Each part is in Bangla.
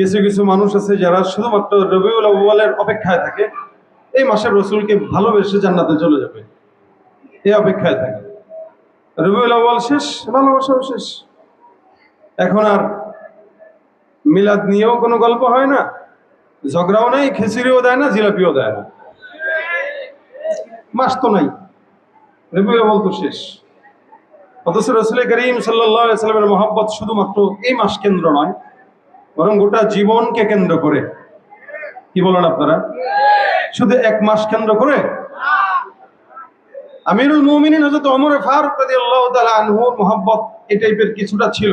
কিছু কিছু মানুষ আছে যারা শুধুমাত্র রবিউল আউ্বালের অপেক্ষায় থাকে। এই মাসের রসুলকে ভালোবেসে জান্নাতে চলে যাবে। এই অপেক্ষায় থাকে। রবিউল আউ্বাল শেষ? ভালোবাসাও শেষ। এখন আর মিলাদ নিয়েও কোনো গল্প হয় না। ঝগড়াও নাই খিচুড়িও দেয় না জিলাপিও দেয় না। মাস তো নাই। রবিউল আউ্বাল তো শেষ। অথচ রসুল করিম সাল্লামের মহাব্বত শুধুমাত্র এই মাস কেন্দ্র নয় বরং গোটা জীবনকে কেন্দ্র করে। কি বলেন আপনারা? শুধু এক মাস কেন্দ্র করে? আমিরুল মুমিনিন হযরত ওমর ফারুক রাদিয়াল্লাহু তাআলা আনহুর মহব্বত এই টাইপের কিছুটা ছিল।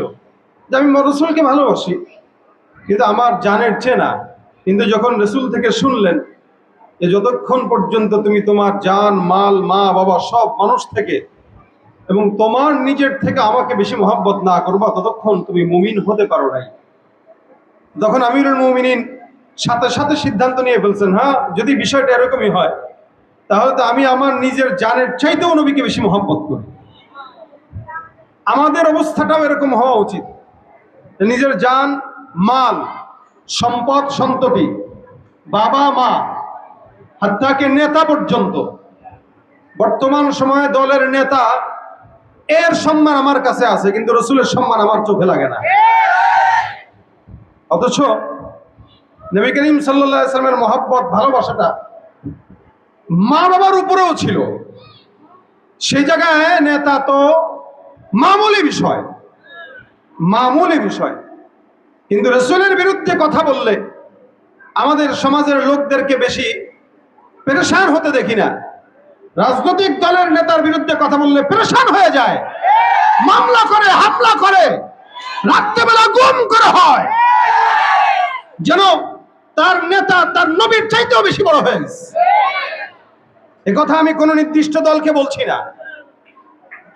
যে আমি রসুলকে ভালোবাসি, কিন্তু আমার জানের চেয়ে না। কিন্তু যখন রসুল থেকে শুনলেন যে যতক্ষণ পর্যন্ত তুমি তোমার জান, মাল, মা, বাবা সব মানুষ থেকে এবং তোমার নিজের থেকে আমাকে বেশি মহাব্বত না করবা, ততক্ষণ তুমি মুমিন হতে পারো নাই। তখন আমিরুল মুমিনিন সাথে সাথে সিদ্ধান্ত নিয়ে ফেলছেন হ্যাঁ যদি বিষয়টা এরকমই হয়, তাহলে তো আমি আমার নিজের জানের চাইতেও নবীকে বেশি মহব্বত করি। আমাদের অবস্থাটাও এরকম হওয়া উচিত। নিজের জান, মাল, সম্পদ, সন্ততি, বাবা, মা হাত্তাকে নেতা পর্যন্ত, বর্তমান সময়ে দলের নেতা, এর সম্মান আমার কাছে আছে, কিন্তু রসুলের সম্মান আমার চোখে লাগে না। অথচ নবী করিম সাল্লামের মহাব্বত, ভালোবাসাটা মা বাবার উপরেও ছিল। সেই জায়গায় নেতা তো মামুলি বিষয় মামুলি বিষয়। কিন্তু রসুলের বিরুদ্ধে কথা বললে আমাদের সমাজের লোকদেরকে বেশি পেরেশান হতে দেখি না। রাজনৈতিক দলের নেতার বিরুদ্ধে কথা বললে পেরেশান হয়ে যায়। মামলা করে, হামলা করে, রাত্রেবেলা গুম করে হয়। যেন তার নেতা, তার নবীর চাইতেও বেশি বড় হয়ে গেছে। কথা আমি কোনো নির্দিষ্ট দলকে বলছি না।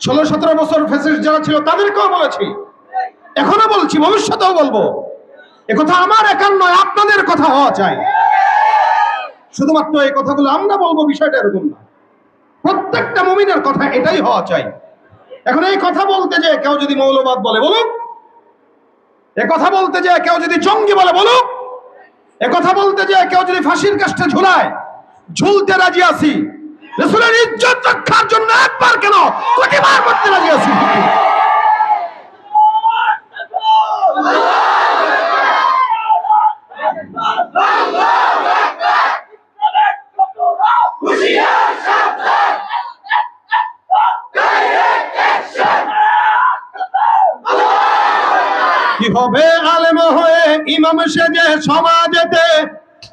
ষোলো, সতেরো বছর ফেসিস যারা ছিল, তাদেরকেও বলেছি। এখনও বলছি, ভবিষ্যতেও বলব। কথা আমার একার নয়, আপনাদের কথা হওয়া চাই। শুধুমাত্র এই কথাগুলো আমরা বলব, বিষয়টা এরকম না। প্রত্যেকটা মুমিনের কথা এটাই হওয়া চাই। এখন এই কথা বলতে যে কেউ যদি মৌলবাদ বলে বলুক, এ কথা বলতে যে কেউ যদি জঙ্গি বলে বলুক কথা বলতে যে কেউ যদি ফাঁসির কাছে ঝুলায়, ঝুলতে রাজি আছি। রসুলের ইজ্জত রক্ষার জন্য একবার কেন কোটিবার করতে রাজি আছি? কি হবে? ইমাম সেজে সমাজেতে,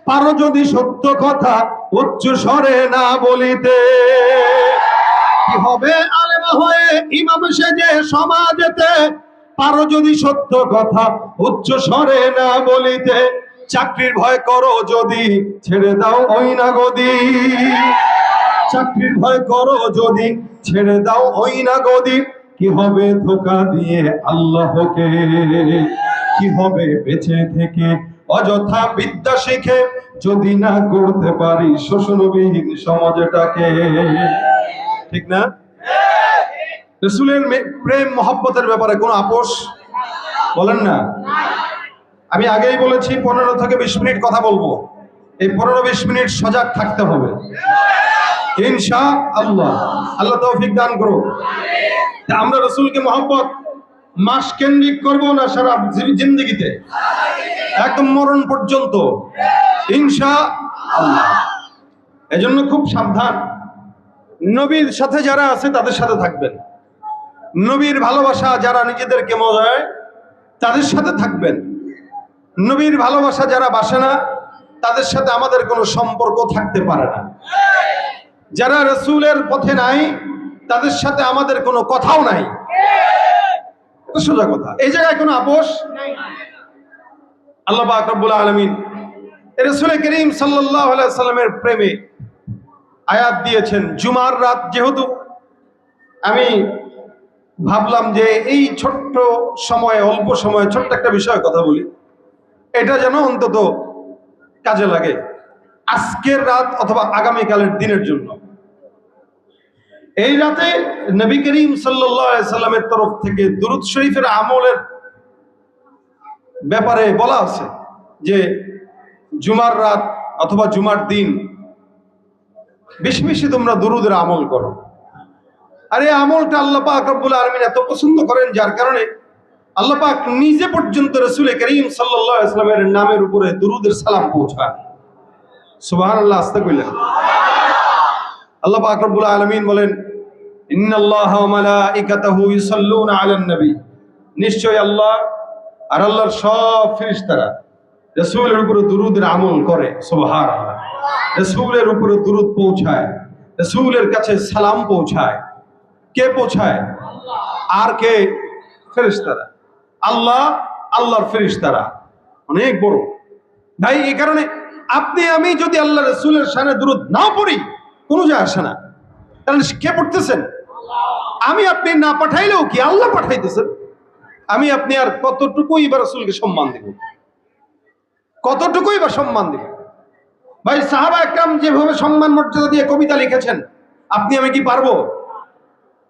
পারো যদি সত্য কথা উচ্চ স্বরে না বলিতে। কি হবে আলেম হয়ে ইমাম সেজে সমাজেতে, পারো যদি সত্য কথা উচ্চ স্বরে না বলিতে। চাকরির ভয় করো যদি, ছেড়ে দাও ওই না গদি চাকরির ভয় করো যদি, ছেড়ে দাও ওই না গদি কি হবে ধোকা দিয়ে আল্লাহকে? কি হবে বেঁচে থেকে? অযথা বিদ্যা শিখে যদি না করতে পারি শোষণবিহীন সমাজটাকে। ঠিক না? রসুলের প্রেম, মহব্বতের ব্যাপারে কোনো আপোষ? বলেন না। আমি আগেই বলেছি, পনেরো থেকে বিশ মিনিট কথা বলব। এই পনেরো বিশ মিনিট সজাগ থাকতে হবে। ইনশা আল্লাহ। আল্লাহ তৌফিক দান করুক। আমরা রসুলকে মহব্বত মাস কেন্দ্রিক করব না সারা জিন্দেগিতে? একদম মরণ পর্যন্ত। আল্লাহ। এজন্য খুব সাবধান। নবীর সাথে যারা আছে, তাদের সাথে থাকবেন। নবীর ভালোবাসা যারা নিজেদেরকে মজায়, তাদের সাথে থাকবেন। নবীর ভালোবাসা যারা বাসে না, তাদের সাথে আমাদের কোনো সম্পর্ক থাকতে পারে না। যারা রসুলের পথে নাই, তাদের সাথে আমাদের কোনো কথাও নাই। সোজা কথা। এই জায়গায় কোনো আপোষ? আল্লাহ পাক রব্বুল আলমিন রসুল করিম সাল্লাহ সাল্লামের প্রেমে আয়াত দিয়েছেন, জুমার রাত যেহেতু, আমি ভাবলাম যে এই ছোট্ট সময়ে, অল্প সময়ে, ছোট্ট একটা বিষয়ে কথা বলি। এটা যেন অন্তত কাজে লাগে। আজকের রাত অথবা আগামীকালের দিনের জন্য। এই রাতে নবী করিম সাল্লামের তরফ থেকে দুরুদ শরীফের আমলের ব্যাপারে বলা আছে যে জুমার রাত অথবা জুমার দিন বেশি বেশি তোমরা দুরুদের আমল করো। আর এই আমলটা আল্লাহ পাক রব্বুল আলমিন এত পছন্দ করেন যার কারণে আল্লাহ পাক নিজে পর্যন্ত রসুল করিম সাল্লাহ ইসলামের নামের উপরে দুরুদের সালাম পৌঁছায়। সুবাহ আল্লাহ আসতে কইলেন। আল্লাহ পাক রব্বুল আলমিন বলেন নিশ্চয় আল্লাহ আর আল্লাহর সব ফেরেশতারা রাসূলের উপরে দুরুদের আমল করে, সুবহানাল্লাহ। রাসূলের উপরে দুরুদ পৌঁছায়, রাসূলের কাছে সালাম পৌঁছায়। কে পৌঁছায়? আর কে? ফেরেশতারা। আল্লাহ, আল্লাহর ফেরেশতারা। অনেক বড়। ভাই, এই কারণে আপনি, আমি যদি আল্লাহ রসুলের সামনে দূরত নাও পড়ি, কোনো যায় আসে না। তাহলে কে পড়তেছেন? আমি আপনি না পাঠাইলেও কি আল্লাহ পাঠাইতেছেন? আমি আপনি আর কতটুকুই বা রসুলকে সম্মান দিব? কতটুকুই বা সম্মান দিব? ভাই, সাহাবা একরাম যেভাবে সম্মান মর্যাদা দিয়ে কবিতা লিখেছেন, আপনি আমি কি পারব?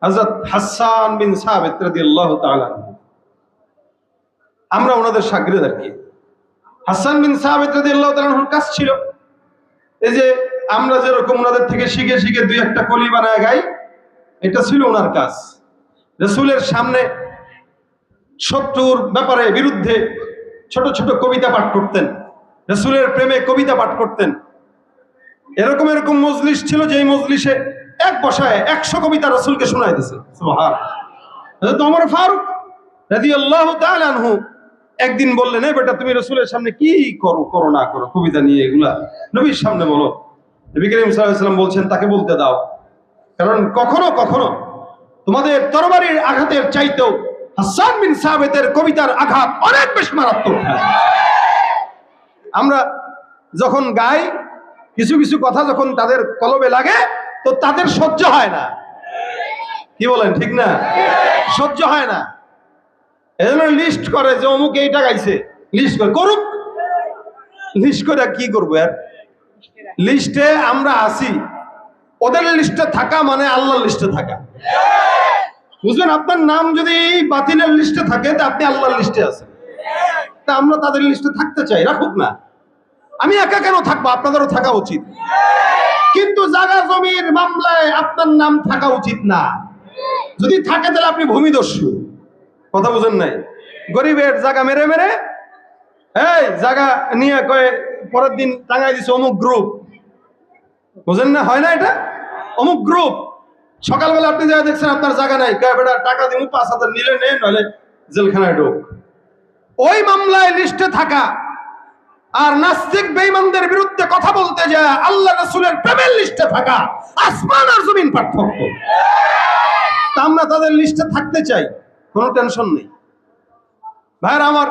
হযরত হাসান বিন রাদিয়াল্লাহু তাআলা আমরা ওনাদের সাগরেদ আর কি। হাসান বিন সাহাবিদ আনহুর কাজ ছিল, এই যে আমরা যেরকম ওনাদের থেকে শিখে শিখে দুই একটা কলি বানায় গাই এটা ছিল ওনার কাজ। রসুলের সামনে শত্রুর ব্যাপারে বিরুদ্ধে ছোট ছোট কবিতা পাঠ করতেন। রসুলের প্রেমে কবিতা পাঠ করতেন। এরকম এরকম মজলিস ছিল যে মজলিসে এক বসায় একশো কবিতা রসুলকে শোনাই দিছে। তোমার ফারুক রাজি আল্লাহ আনহু একদিন বললেন, এ বেটা, তুমি রসুলের সামনে কি করো করো না করো কবিতা নিয়ে এগুলা? নবীর সামনে বলো। নবী করিম সাল্লাম বলছেন, তাকে বলতে দাও। কারণ কখনো কখনো তোমাদের তরবারির আঘাতের চাইতেও হাসান বিন সাবেতের কবিতার আঘাত অনেক বেশি মারাত্মক। আমরা যখন গাই, কিছু কিছু কথা যখন তাদের কলবে লাগে, তো তাদের সহ্য হয় না। কি বলেন, ঠিক না? সহ্য হয় না। এজন্য লিস্ট করে যে অমুক এইটা গাইছে লিস্ট করে, করুক। লিস্ট করে কি করব, আর? লিস্টে আমরা আসি ওদের লিস্টে থাকা মানে আল্লাহর লিস্টে থাকা। বুঝলেন? আপনার নাম যদি বাতিলের লিস্টে থাকে, তা আপনি আল্লাহর লিস্টে আছেন। তা আমরা তাদের লিস্টে থাকতে চাই, রাখুক না। আমি একা কেন থাকব? আপনাদেরও থাকা উচিত। কিন্তু জাগা জমির মামলায় আপনার নাম থাকা উচিত না। যদি থাকে, তাহলে আপনি ভূমিদস্যু। কথা বুঝেন নাই? গরিবের জায়গা মেরে মেরে, এই জায়গা নিয়ে কয়ে পরের দিন টাঙাই দিছে অমুক গ্রুপ বুঝেন না? হয় না এটা? অমুক গ্রুপ সকালবেলা আপনি যা দেখছেন আপনার জায়গা নাই বেটা টাকা দিব পাঁচ হাজার নিলে নে নলে জেলখানায় ঢোক। ওই মামলায় লিস্টে থাকা আর নাস্তিক বেঈমানদের বিরুদ্ধে কথা বলতে যায়, আল্লাহ রসুলের প্রেমের লিস্টে থাকা, আসমান আর জমিন পার্থক্য। তা আমরা তাদের লিস্টে থাকতে চাই, কোনো টেনশন নেই। ভাইরা আমার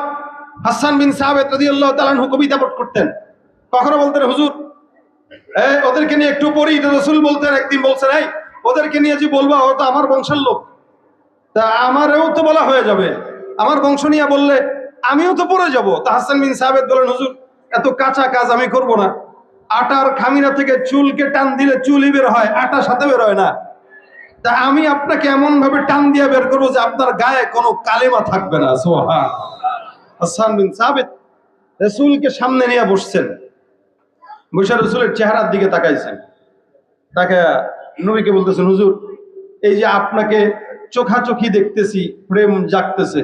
হাসান বিন সাহাবেদ রাদিয়াল্লাহু তাআলা কবিতা পাঠ করতেন। কখনো বলতেন, হুজুর ওদেরকে নিয়ে একটু পড়ি রসুল বলতেন একদিন বলছেন এই, ওদেরকে নিয়ে যে বলবা, ও তো আমার বংশের লোক। তা আমারও তো বলা হয়ে যাবে। আমার বংশ নিয়ে বললে আমিও তো পড়ে যাব। তা হাসান বিন সাহাবেদ বলেন, হুজুর, এত কাঁচা কাজ আমি করব না। আটার খামিনা থেকে চুলকে টান দিলে চুলই বের হয়, আটা সাথে বের হয় না। তা আমি আপনাকে এমন ভাবে টান দিয়ে বের করব যে আপনার গায়ে কোনো কালেমা থাকবে না। সোহান হাসান বিন সাবিত রসুলকে সামনে নিয়ে বসছেন। বসে রসুলের চেহারার দিকে তাকাইছেন। তাকে নবীকে বলতেছেন, হুজুর, এই যে আপনাকে চোখাচোখি দেখতেছি, প্রেম জাগতেছে,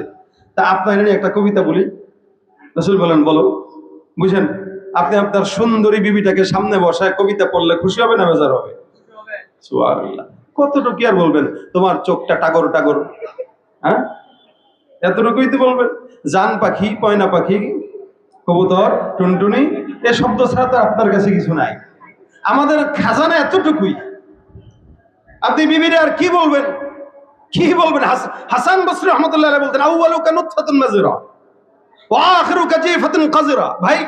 তা আপনার নিয়ে একটা কবিতা বলি। রসুল বলেন, বলো, বুঝেন, আপনি আপনার সুন্দরী বিবিটাকে সামনে বসায় কবিতা পড়লে খুশি হবে না বেজার হবে। কতটুকু আর বলবেন? তোমার চোখটা টাগর টাগর। হ্যাঁ? এতটুকুই তো বলবেন। জান পাখি পয়না পাখি, কবুতর, টুনটুনি এ শব্দ ছাড়া তো আপনার কাছে কিছু নাই। আমাদের খাজানা এতটুকুই। আপনি বিবিরে আর কি বলবেন? কি বলবেন? হাস- হাসান বসরি রহমতুল্লাহ বলতেন আউয়ালু কানুতফাতুন নাজিরা ওয়া আখিরু কাজিফাতুন কাজিরা ভাই,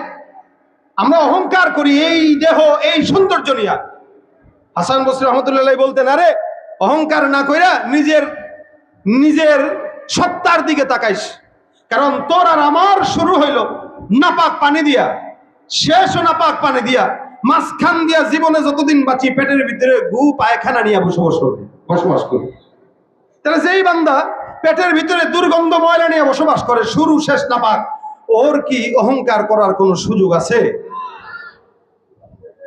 আমরা অহংকার করি, এই দেহ, এই সৌন্দর্য নিয়া। হাসান বসরি রহমতুল্লাহ বলতেন, আরে, অহংকার না কইরা নিজের নিজের সত্তার দিকে তাকাইস। কারণ তোর আর আমার শুরু হইল নাপাক পানি দিয়া। নাপাক পানি দিয়া। মাঝখান দিয়া জীবনে যতদিন বাঁচি পেটের ভিতরে গু পায়খানা নিয়ে বসবাস করি বসবাস করি। তাহলে যেই বান্দা পেটের ভিতরে দুর্গন্ধ ময়লা নিয়ে বসবাস করে শুরু শেষ নাপাক ওর কি অহংকার করার কোনো সুযোগ আছে?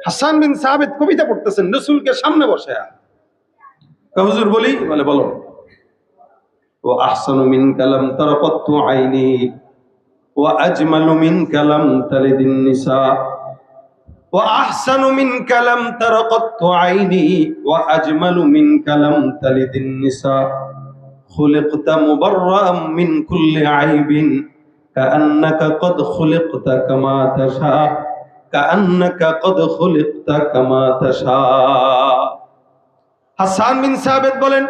হাসান বিন সাহাবেদ কবিতা পড়তেছেন রসুলকে সামনে বসে। হুজুর বলি? বলে বলো। ও আহসানু মিন কালাম তারাকাত্তু আইনি। ওয়া আজমালু মিন কালাম তালিদিন নিসা وأحسن منك لم تر قط عيني وأجمل منك لم تلد النساء خلقت مبرأ من كل عيب كأنك قد خلقت كما تشاء كأنك قد خلقت كما تشاء হাসান বিন সাবেদ বলেন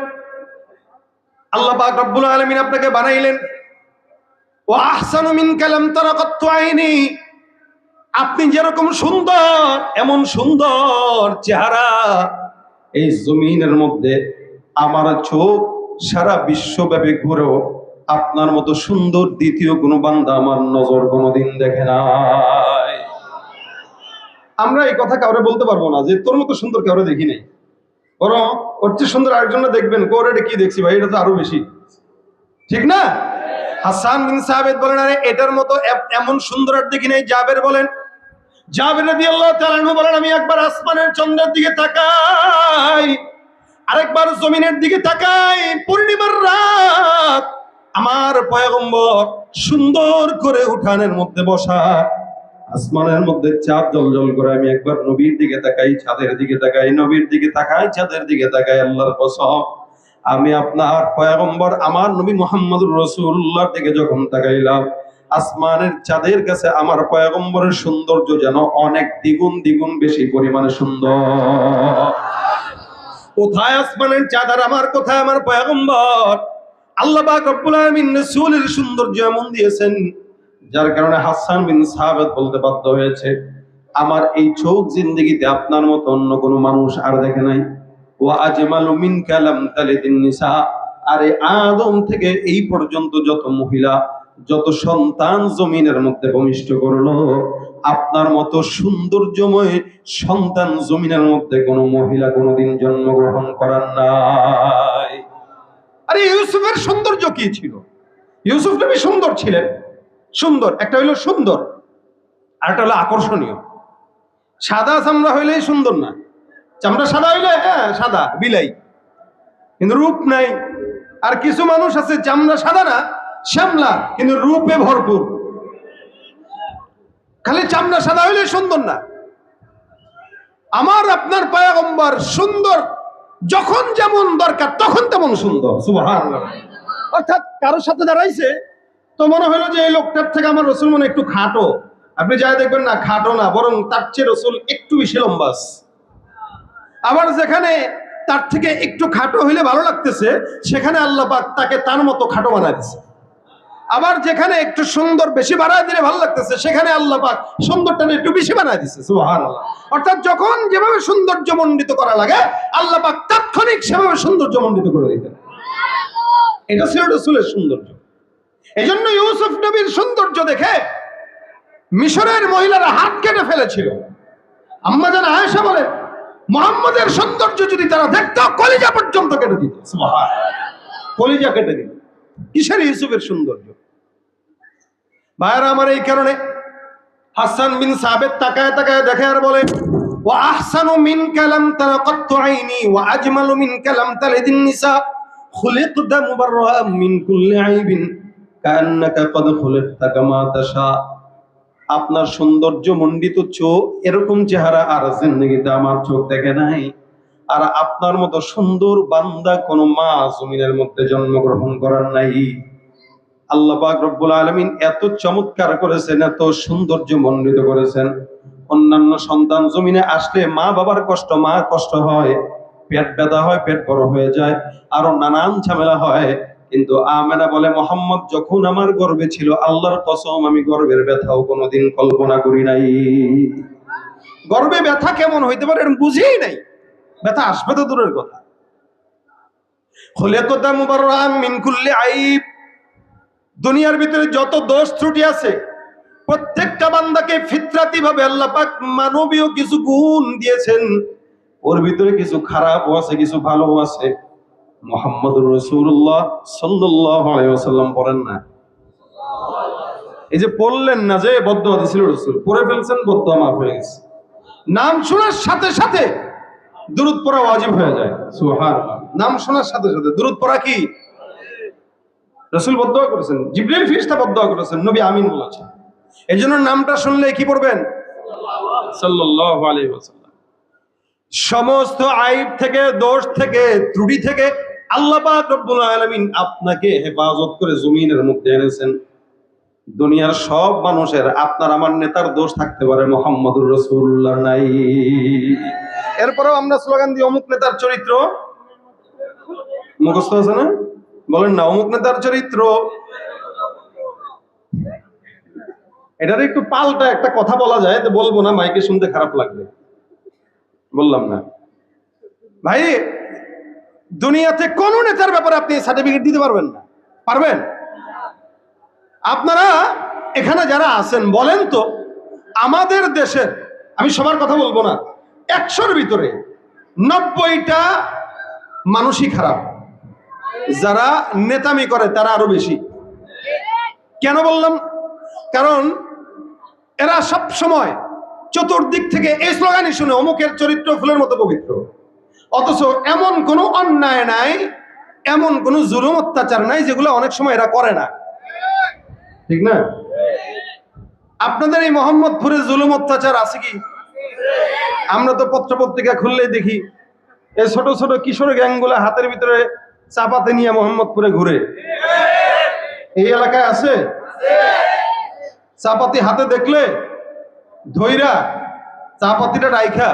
আল্লাহ পাক রব্বুল আলামিন আপনাকে বানাইলেন আইনি। আপনি যেরকম সুন্দর, এমন সুন্দর চেহারা এই জমিনের মধ্যে আমার চোখ সারা বিশ্বব্যাপী ঘুরেও আপনার মতো সুন্দর দ্বিতীয় কোনো বান্দা আমার নজর কোনোদিন দেখে নাই। আমরা এই কথা কাউরে বলতে পারব না যে তোর মতো সুন্দর কাউরে দেখি নাই। বরং ওর চেয়ে সুন্দর আরেকজন দেখবেন, কোর এটা কি দেখছি ভাই? এটা তো আরও বেশি। ঠিক না? হাসান বিন সাহেদ বলেন, আরে, এটার মতো এমন সুন্দর আর দেখি নাই। জাবের বলেন, জাবের রাদিয়াল্লাহু তাআলা আনহু বলেন, আমি একবার আসমানের চন্দ্রের দিকে তাকাই, আরেকবার জমিনের দিকে তাকাই, পূর্ণিমার রাত, আমার পয়গম্বর সুন্দর করে উঠানের মধ্যে বসা, আসমানের মধ্যে চাঁদ জল করে আমি একবার নবীর দিকে তাকাই, ছাদের দিকে তাকাই, নবীর দিকে তাকাই, ছাদের দিকে তাকাই, আল্লাহর কসম। আমি আপনার পয়গম্বর, আমার নবী মোহাম্মদুর রসুল্লাহর দিকে যখন তাকাইলাম, আসমানের চাঁদের কাছে আমার পয়গম্বরের সৌন্দর্য যেন অনেক দ্বিগুণ দ্বিগুণ বেশি পরিমাণে সুন্দর। কোথায় আসমানের চাঁদার আমার কোথায় আমার পয়গম্বর? আল্লাহ রব্বুল সৌন্দর্য এমন দিয়েছেন, যার কারণে হাসান বিন সাহাবাত বলতে বাধ্য হয়েছে, আমার এই চোখ জিন্দগিতে আপনার মতো অন্য কোনো মানুষ আর দেখে নাই। নিসা। আরে আদম থেকে এই পর্যন্ত যত মহিলা, যত সন্তান জমিনের মধ্যে ভূমিষ্ঠ করল, আপনার মতো সৌন্দর্যময় সন্তান জমিনের মধ্যে কোনো মহিলা কোনোদিন জন্মগ্রহণ করার নাই। আরে ইউসুফের সৌন্দর্য কি ছিল? ইউসুফ নবী সুন্দর ছিলেন। সুন্দর, একটা হইল সুন্দর আর একটা হলো আকর্ষণীয়। সাদা চামড়া হইলেই সুন্দর না। চামড়া সাদা হইলে হ্যাঁ সাদা, বিলাই। কিন্তু রূপ নাই। আর কিছু মানুষ আছে, চামড়া সাদা না, শ্যামলা, কিন্তু রূপে ভরপুর। খালি চামড়া সাদা হইলে সুন্দর না। আমার, আপনার পায়গম্বর সুন্দর, যখন যেমন দরকার, তখন তেমন সুন্দর। অর্থাৎ কারোর সাথে দাঁড়াইছে, তো মনে হলো যে এই লোকটার থেকে আমার রসুল মনে একটু খাটো। আপনি যাই দেখবেন না, খাটো না, বরং তার চেয়ে রসুল একটু বেশি লম্বাস। আবার যেখানে তার থেকে একটু খাটো হইলে ভালো লাগতেছে, সেখানে আল্লাহ পাক তাকে তার মতো খাটো বানায় দিছে। আবার যেখানে একটু সুন্দর বেশি বাড়ায় দিলে ভালো লাগতেছে, সেখানে আল্লাহ পাক সুন্দরটা একটু বেশি বানায় দিছে অর্থাৎ যখন যেভাবে সৌন্দর্য মণ্ডিত করা লাগে, আল্লাহ পাক তাৎক্ষণিক সেভাবে সৌন্দর্য মণ্ডিত করে দিতেন এটা ছিল রসুলের সৌন্দর্য। এজন্য ইউসুফ নবীর সৌন্দর্য দেখে মিশরের মহিলারা হাত কেটে ফেলেছিল। আম্মা যেন আয়েশা বলে মোহাম্মদের সৌন্দর্য যদি তারা দেখতো কলিজা পর্যন্ত কেটে দিত। কলিজা কেটে দিত। কিসের ইউসুফের সৌন্দর্য? ভাইয়ারা আমার এই কারণে হাসান বিন সাবেদ তাকায় তাকায় দেখে আর বলে ওয়া আহসানু মিন কালাম তারাকাত্তু আইনি ওয়া আজমালু মিন কালাম তালিদিন নিসা খুলিকতা মুবাররাআম মিন কুল্লি আইবিন কান্নাকা কদ খুলিকতা কামা তাশা। আপনার সৌন্দর্য মণ্ডিত চোখ, এরকম চেহারা আর জিন্দগিতে আমার চোখ দেখে নাই। আর আপনার মতো সুন্দর বান্দা কোন মা জমিনের মধ্যে জন্মগ্রহণ করার নাই। আল্লাহ পাক রব্বুল আলামিন এত চমৎকার করেছেন, এত সৌন্দর্য মণ্ডিত করেছেন। অন্যান্য সন্তান জমিনে আসলে মা বাবার কষ্ট, মা কষ্ট হয়, পেট ব্যথা হয়, পেট বড় হয়ে যায়, আরও নানান ঝামেলা হয়। কিন্তু আমেনা বলে, মোহাম্মদ, যখন আমার গর্বে ছিল, আল্লাহর কসম, আমি গর্বের ব্যথাও কোনোদিন কল্পনা করি নাই। গর্বে ব্যথা কেমন হইতে পারে বুঝেই নাই। ব্যথা আসবে তো দূরের কথা। মিন কুল্লি আইব। দুনিয়ার ভিতরে যত দোষ ত্রুটি আছে, প্রত্যেকটা বান্দাকে ফিতরাতি ভাবে আল্লাহ মানবীয় কিছু গুণ দিয়েছেন। ওর ভিতরে কিছু খারাপও আছে, কিছু ভালোও আছে। মোহাম্মদুর রসুল্লাহ সাল্লাল্লাহু আলাইহি ওয়াসাল্লাম বলেন না। এই যে পড়লেন না যে বদয়া দিছিল রসুল, পড়ে ফেলছেন বদয়া মাফ হয়ে গেছে। নাম শোনার সাথে সাথে দূরত পড়া ওয়াজিব হয়ে যায়। সুবহানাল্লাহ। নাম শোনার সাথে সাথে দূরত পড়া কি? রসুল বদয়া করেছেন জিব্রাইল ফিরিস্তা বদ্ধ করেছেন, নবী আমিন বলেছেন। এই জন্য নামটা শুনলে কি পড়বেন? সাল্লাল্লাহু আলাইহি সমস্ত আইব থেকে, দোষ থেকে, ত্রুটি থেকে আল্লাহ আলামিন আপনাকে হেফাজত করে জমিনের মধ্যে এনেছেন। দুনিয়ার সব মানুষের আপনার আমার নেতার দোষ থাকতে পারে মোহাম্মদুর রসুল্লাহ নাই। এরপরেও আমরা স্লোগান দিই, অমুক নেতার চরিত্র। মুখস্থ আছে না? বলেন না, অমুক নেতার চরিত্র। এটার একটু পাল্টা একটা কথা বলা যায়, তো বলব না, মাইকে শুনতে খারাপ লাগবে। বললাম না। ভাই দুনিয়াতে কোন নেতার ব্যাপারে আপনি সার্টিফিকেট দিতে পারবেন না। পারবেন? আপনারা এখানে যারা আছেন, বলেন তো, আমাদের দেশের, আমি সবার কথা বলব না, একশোর ভিতরে নব্বইটা মানুষই খারাপ। যারা নেতামি করে, তারা আরও বেশি। কেন বললাম? কারণ এরা সব সময় চতুর্দিক থেকে এই স্লোগানই শুনে, অমুকের চরিত্র ফুলের মতো পবিত্র। অথচ এমন কোনো অন্যায় নাই, এমন কোনো জুলুম অত্যাচার নাই যেগুলো অনেক সময় এরা করে না। ঠিক না? আপনাদের এই মোহাম্মদপুরে জুলুম অত্যাচার আছে কি? আমরা তো পত্র পত্রিকা খুললেই দেখি, এই ছোট ছোট কিশোর গ্যাংগুলো হাতের ভিতরে চাপাতে নিয়ে মোহাম্মদপুরে ঘুরে। এই এলাকায় আছে? চাপাতি হাতে দেখলে ধৈরা চাপাতিটা রাইখা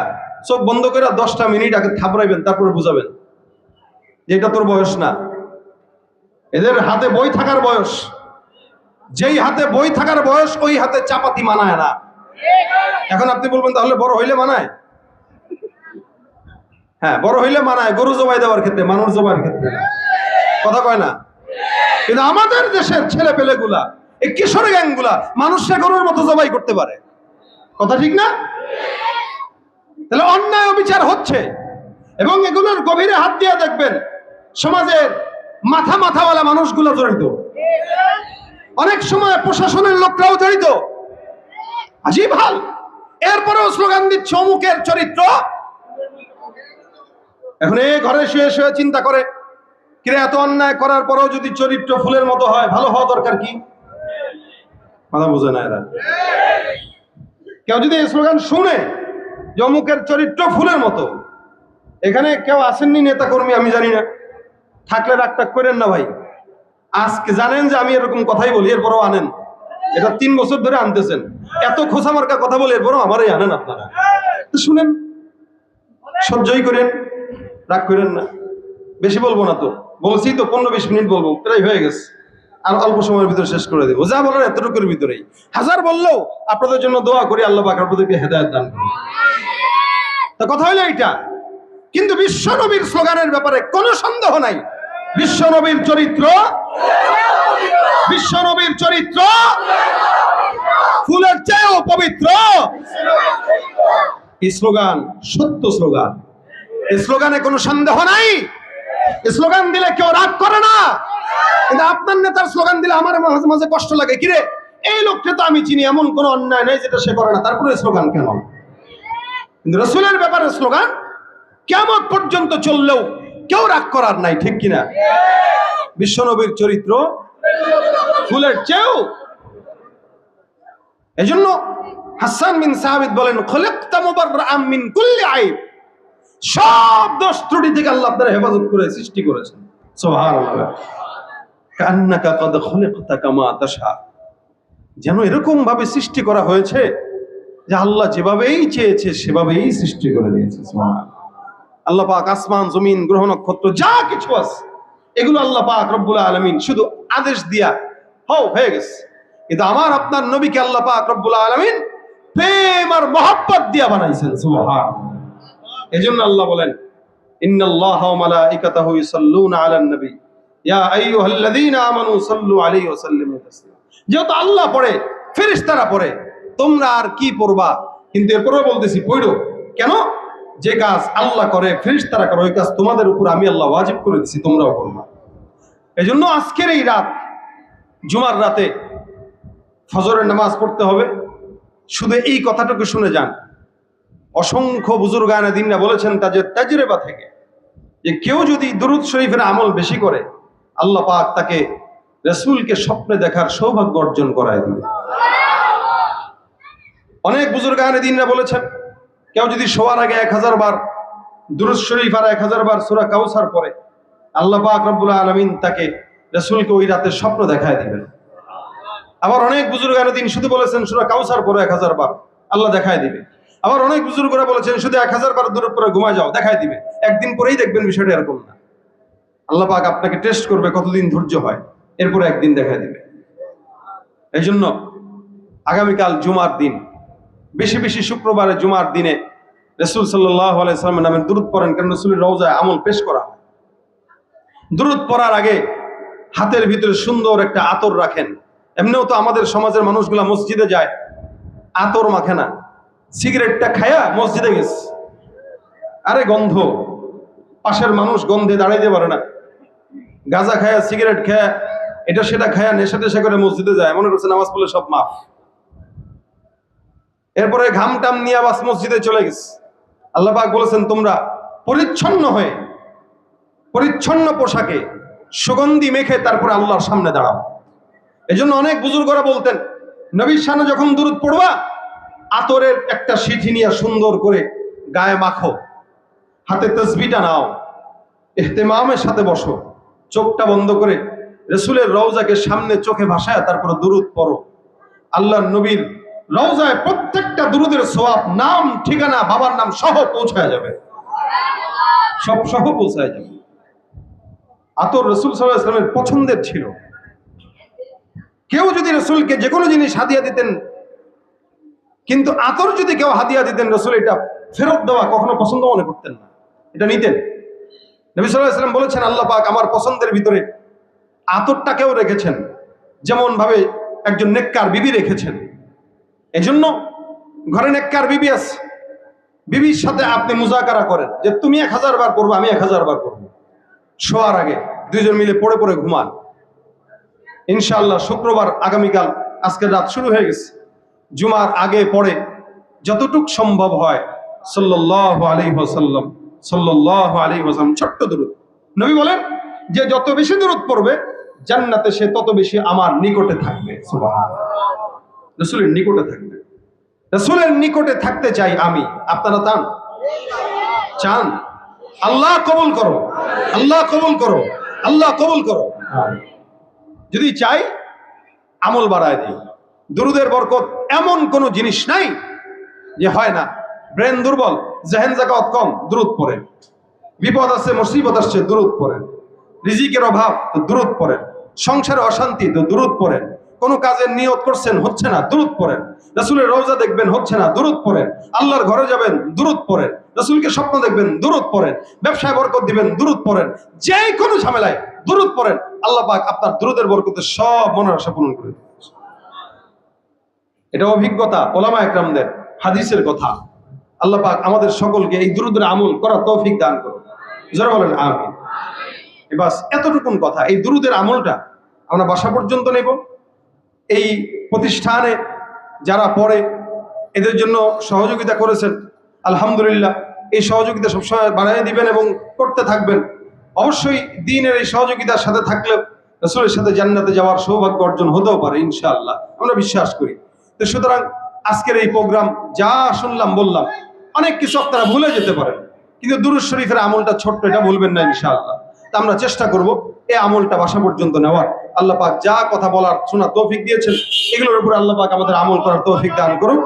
চোখ বন্ধ করে দশটা মিনিট আগে থাপড়াইবেন, তারপরে বুঝাবেন। যে এটা তোর বয়স না। এদের হাতে বই থাকার বয়স। যেই হাতে বই থাকার বয়স, ওই হাতে চাপাতি মানায় না। এখন আপনি বলবেন, তাহলে বড় হইলে মানায়? হ্যাঁ বড় হইলে মানায়, গরু জবাই দেওয়ার ক্ষেত্রে, মানুষ জবাইয়ের ক্ষেত্রে। কথা কয় না? কিন্তু আমাদের দেশের ছেলে পেলে গুলা এই কিশোর গ্যাংগুলা মানুষকে গরুর মতো জবাই করতে পারে। কথা ঠিক না? তাহলে অন্যায় অবিচার হচ্ছে। এবং এগুলোর গভীরে হাত দিয়ে দেখবেন, সমাজের মাথা মাথাওয়ালা মানুষগুলো জড়িত। অনেক সময় প্রশাসনের লোকরাও জড়িত। আজীব হাল। এরপরেও স্লোগান দিচ্ছে অমুকের চরিত্র। এখন এই ঘরে শুয়ে শুয়ে চিন্তা করে, কিরে এত অন্যায় করার পরেও যদি চরিত্র ফুলের মতো হয়, ভালো হওয়া দরকার কি? কথা বোঝে না এরা। কেউ যদি এই স্লোগান শুনে যে অমুকের চরিত্র ফুলের মতো। এখানে কেউ আসেননি নেতা কর্মী আমি জানি না। থাকলে রাগটাক করেন না ভাই। আজকে জানেন যে আমি এরকম কথাই বলি, এরপরও আনেন। এটা তিন বছর ধরে আনতেছেন। এত খোসা মার্কা কথা বলে এরপরও আমারই আনেন আপনারা। শুনেন, সহ্যই করেন, রাগ করেন না। বেশি বলব না তো। বলছি তো, পনেরো বিশ মিনিট বলব, প্রায় হয়ে গেছে। আর অল্প সময়ের ভিতরে শেষ করে দেবো। যা বলার এতটুকুর ভিতরেই। হাজার বললেও আপনাদের জন্য দোয়া করি, আল্লাহ পাক আপনাদেরকে হেদায়ত দান তা কথা হলো এইটা। কিন্তু বিশ্ব নবীর স্লোগানের ব্যাপারে কোনো সন্দেহ নাই। বিশ্ব নবীর চরিত্র বিশ্ব নবীর চরিত্র ফুলের চেয়েও পবিত্র। স্লোগান সত্য স্লোগান। স্লোগানে কোনো সন্দেহ নাই। স্লোগান দিলে কেউ রাগ করে না। কিন্তু আপনার নেতার স্লোগান দিলে আমার মাঝে মাঝে কষ্ট লাগে। কিরে? এই লোকটা তো আমি চিনি, এমন কোনো অন্যায় নেই যেটা সে করে না। তারপরে স্লোগান কেন? কিন্তু রসুলের ব্যাপারে স্লোগান কেমন পর্যন্ত চললেও কেউ রাগ করার নাই, ঠিক কিনা? বিশ্বনবীর চরিত্র ফুলের চেয়েও। এজন্য হাসান বিন সাহাবিদ বলেন মিন কুল্লি আইব সব দোষ ত্রুটি থেকে আল্লাহ আপনার হেফাজত করে সৃষ্টি করেছেন। কান্নাকা কদ খলিকতা যেন এরকম ভাবে সৃষ্টি করা হয়েছে যে আল্লাহ যেভাবেই চেয়েছে, সেভাবেই সৃষ্টি করে দিয়েছে। আল্লাহ পাক আসমান, জমিন, গ্রহ, নক্ষত্র, যা কিছু আছে, এগুলো আল্লাহ পাক রব্বুল আলামিন শুধু আদেশ দিয়া, হও, হয়ে গেছে। কিন্তু আমার আপনার নবীকে আল্লাহ পাক রব্বুল আলামিন প্রেম আর মহব্বত দিয়া বানাইছেন সুবহান এজন্য আল্লাহ বলেন যেহেতু আল্লাহ পড়ে, ফেরেশতারা পড়ে তোমরা আর কি পড়বা? কিন্তু এরপরেও বলতেছি, পড়ো। কেন? যে কাজ আল্লাহ করে, ফেরেশতারা করে, ওই কাজ তোমাদের উপর আমি আল্লাহ ওয়াজিব করে দিছি, তোমরাও করবা। এই জন্য আজকের এই রাত, জুমার রাতে ফজরের নামাজ পড়তে হবে। শুধু এই কথাটুকু শুনে যান। অসংখ্য বুজুর্গানা দিনরা বলেছেন তাদের তাজরেবা থেকে। যে কেউ যদি দুরুদ শরীফের আমল বেশি করে, আল্লাহ পাক তাকে রসুলকে স্বপ্নে দেখার সৌভাগ্য অর্জন করায় দিবে। অনেক বুজুর্গানে দিনরা বলেছেন, কেউ যদি শোয়ার আগে এক হাজার বার, দুরুদ শরীফ আর এক হাজার বার সুরা কাউসার পরে আল্লাহ পাক রব্বুল আলমিন তাকে রসুলকে ওই রাতের স্বপ্ন দেখায় দিবেন। আবার অনেক বুজুর্গানে দিন শুধু বলেছেন, সুরা কাউসার পরে এক হাজার বার, আল্লাহ দেখায় দিবে। আবার অনেক বুজুর্গরা বলেছেন, শুধু এক হাজার বার দূরের পরে ঘুমায় যাও, দেখায় দিবে। একদিন পরেই দেখবেন বিষয়টা এরকম না। আল্লাহ পাক আপনাকে টেস্ট করবে কতদিন ধৈর্য হয়, এরপরে একদিন দেখায় দিবে। এই জন্য আগামীকাল জুমার দিন বেশি বেশি শুক্রবারে জুমার দিনে রসুল সাল্লাহ নামে দূরত পড়েন কারণ রসুলের রওজায় আমল পেশ করা দূরত পড়ার আগে হাতের ভিতরে সুন্দর একটা আতর রাখেন। এমনিও তো আমাদের সমাজের মানুষগুলা মসজিদে যায়, আতর মাখে না। সিগারেটটা খায়া মসজিদে গেছে। আরে গন্ধ, পাশের মানুষ গন্ধে দাঁড়াইতে পারে না। গাঁজা খায়া সিগারেট খায়া এটা সেটা খায়া নেশা টেশা করে মসজিদে যায়। মনে করছে নামাজ পড়লে সব মাফ। এরপরে ঘাম টাম নিয়ে আবাস মসজিদে চলে গেছে। আল্লাহ পাক বলেছেন, তোমরা পরিচ্ছন্ন হয়ে, পরিচ্ছন্ন পোশাকে সুগন্ধি মেখে তারপরে আল্লাহর সামনে দাঁড়াও। এই জন্য অনেক বুজুর্গরা বলতেন, নবীর সামনে যখন দূরত পড়বা, আতরের একটা সিঠি নিয়ে সুন্দর করে গায়ে মাখো, হাতে তসবিটা নাও এহতেমামের সাথে বসো, চোখটা বন্ধ করে রসুলের রওজাকে সামনে চোখে ভাসায় তারপরে দুরুদ পড়ো। আল্লাহ নবীর রওজায় প্রত্যেকটা দুরুদের সোয়াব নাম, ঠিকানা, বাবার নাম সহ পৌঁছায় যাবে। সব সহ পৌঁছায় যাবে। আতর রসুল সাল্লাহ ইসলামের পছন্দের ছিল। কেউ যদি রসুলকে যে কোনো জিনিস হাদিয়া দিতেন, কিন্তু আতর যদি কেউ হাদিয়া দিতেন, রসুল এটা ফেরত দেওয়া কখনো পছন্দ মনে করতেন না। এটা নিতেন। নবী সাল্লাহ ইসলাম বলেছেন, আল্লাহ পাক আমার পছন্দের ভিতরে আতরটাকেও রেখেছেন। যেমন ভাবে একজন নেককার বিবি রেখেছেন। এজন্য ঘরে নেককার বিবি আছে। বিবির সাথে আপনি মুজাকারা করেন যে তুমি এক হাজার বার করব আমি এক হাজার বার করব শোয়ার আগে দুইজন মিলে পড়ে পড়ে ঘুমান। ইনশাআল্লাহ শুক্রবার আগামীকাল আজকের রাত শুরু হয়ে গেছে। জুমার আগে পড়ে যতটুক সম্ভব হয় সাল্লাহ আলী ওসাল্লাম সাল্লাহ আলী ওসাল্লাম ছোট্ট দূরত নবী বলেন, যে যত বেশি দূরত পড়বে, জান্নাতে সে তত বেশি আমার নিকটে থাকবে। রসুলের নিকটে থাকবে। রসুলের নিকটে থাকতে চাই আমি। আপনারা চান? চান? আল্লাহ কবুল করো। আল্লাহ কবুল করো। আল্লাহ কবুল করো। যদি চাই আমল বাড়ায় দিই দুরুদের বরকত এমন কোন জিনিস নাই যে হয় না। ব্রেন দুর্বল জেহেন জাকাত কম দূরত পড়েন বিপদ আছে মুসিবত আসছে দূরত পড়েন রিজিকের অভাব তো দূরত পড়েন সংসারে অশান্তি তো দূরত পড়েন কোন কাজের নিয়ত করছেন, হচ্ছে না দূরত পড়েন। রসুলের রোজা দেখবেন, হচ্ছে না দূরত পড়েন। আল্লাহর ঘরে যাবেন দূরত পড়েন। রসুলকে স্বপ্ন দেখবেন দূরত পড়েন। ব্যবসায় বরকত দিবেন দূরত পড়েন। যে কোনো ঝামেলায় দূরত পড়েন। আল্লাহ পাক আপনার দূরদের বরকতে সব মনের আশা পূরণ করে এটা অভিজ্ঞতা ওলামা একরামদের হাদিসের কথা। আল্লাহ পাক আমাদের সকলকে এই দুরুদের আমল করার তৌফিক দান করুন। যারা বলেন, আমিন। বাস, এতটুকুন কথা। এই দুরুদের আমলটা আমরা বাসা পর্যন্ত নেব। এই প্রতিষ্ঠানে যারা পড়ে, এদের জন্য সহযোগিতা করেছেন। আলহামদুলিল্লাহ, এই সহযোগিতা সবসময় বাড়াই দিবেন এবং করতে থাকবেন। অবশ্যই দিনের এই সহযোগিতার সাথে থাকলেও রসুলের সাথে জান্নাতে যাওয়ার সৌভাগ্য অর্জন হতেও পারে, ইনশাআল্লাহ। আমরা বিশ্বাস করি। তো সুতরাং আজকের এই প্রোগ্রাম যা শুনলাম, বললাম, অনেক কিছু আপনারা ভুলে যেতে পারেন। কিন্তু দুরুজ শরীফের আমলটা ছোট্ট, এটা ভুলবেন না, ইনশাআল্লাহ। তা আমরা চেষ্টা করব, এই আমলটা বাসা পর্যন্ত নেওয়ার। আল্লাহ পাক যা কথা বলার, শোনার তৌফিক দিয়েছেন, এগুলোর উপর আল্লাহ পাক আমাদের আমল করার তৌফিক দান করুন।